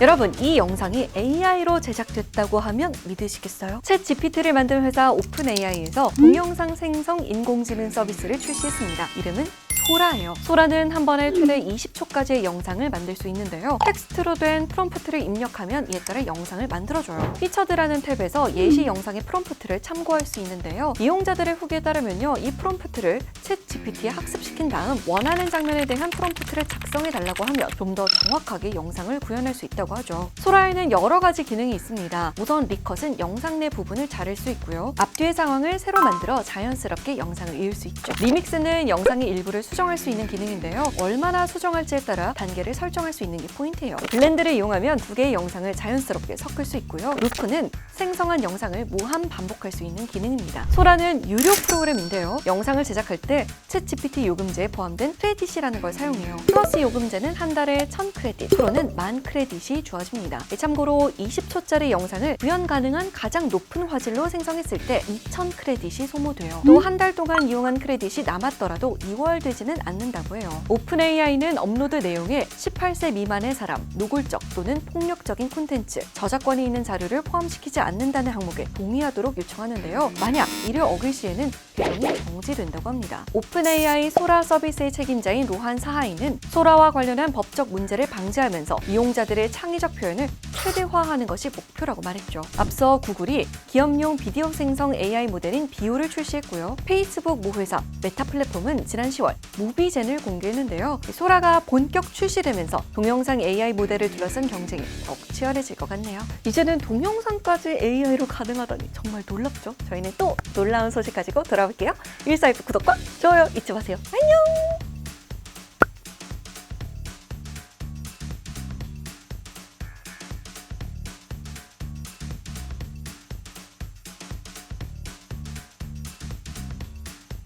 여러분, 이 영상이 AI로 제작됐다고 하면 믿으시겠어요? 챗 GPT를 만든 회사 오픈 AI에서 동영상 생성 인공지능 서비스를 출시했습니다. 이름은 소라예요. 소라는 한 번에 최대 20초까지의 영상을 만들 수 있는데요. 텍스트로 된 프롬프트를 입력하면 이에 따라 영상을 만들어줘요. 피처드라는 탭에서 예시 영상의 프롬프트를 참고할 수 있는데요. 이용자들의 후기에 따르면요. 이 프롬프트를 챗 GPT에 학습시킨 다음 원하는 장면에 대한 프롬프트를 작성해 달라고 하면 좀 더 정확하게 영상을 구현할 수 있다고 하죠. 소라에는 여러 가지 기능이 있습니다. 우선 리컷은 영상 내 부분을 자를 수 있고요. 앞뒤의 상황을 새로 만들어 자연스럽게 영상을 이을 수 있죠. 리믹스는 영상의 일부를 수정 할 수 있는 기능인데요. 얼마나 수정할지에 따라 단계를 설정할 수 있는 게 포인트예요. 블렌드를 이용하면 두 개의 영상을 자연스럽게 섞을 수 있고요. 루프는 생성한 영상을 무한 반복할 수 있는 기능입니다. 소라는 유료 프로그램인데요. 영상을 제작할 때 챗GPT 요금제에 포함된 크레딧이라는 걸 사용해요. 플러스 요금제는 한 달에 1000크레딧, 프로는 만 크레딧이 주어집니다. 참고로 20초짜리 영상을 구현 가능한 가장 높은 화질로 생성했을 때 2000크레딧이 소모돼요. 또 한 달 동안 이용한 크레딧이 남았더라도 이월되지는 않는다고 해요. 오픈 AI는 업로드 내용에 18세 미만의 사람, 노골적 또는 폭력적인 콘텐츠, 저작권이 있는 자료를 포함시키지 않는다는 항목에 동의하도록 요청하는데요. 만약 이를 어길 시에는 계정이 정지된다고 합니다. 오픈 AI 소라 서비스의 책임자인 로한 사하이는 소라와 관련한 법적 문제를 방지하면서 이용자들의 창의적 표현을 최대화하는 것이 목표라고 말했죠. 앞서 구글이 기업용 비디오 생성 AI 모델인 비오를 출시했고요. 페이스북 모 회사 메타 플랫폼은 지난 10월 무비젠을 공개했는데요. 이 소라가 본격 출시되면서 동영상 AI 모델을 둘러싼 경쟁이 더욱 치열해질 것 같네요. 이제는 동영상까지 AI로 가능하다니 정말 놀랍죠? 저희는 또 놀라운 소식 가지고 돌아올게요. 일사이프 구독과 좋아요 잊지 마세요. 안녕!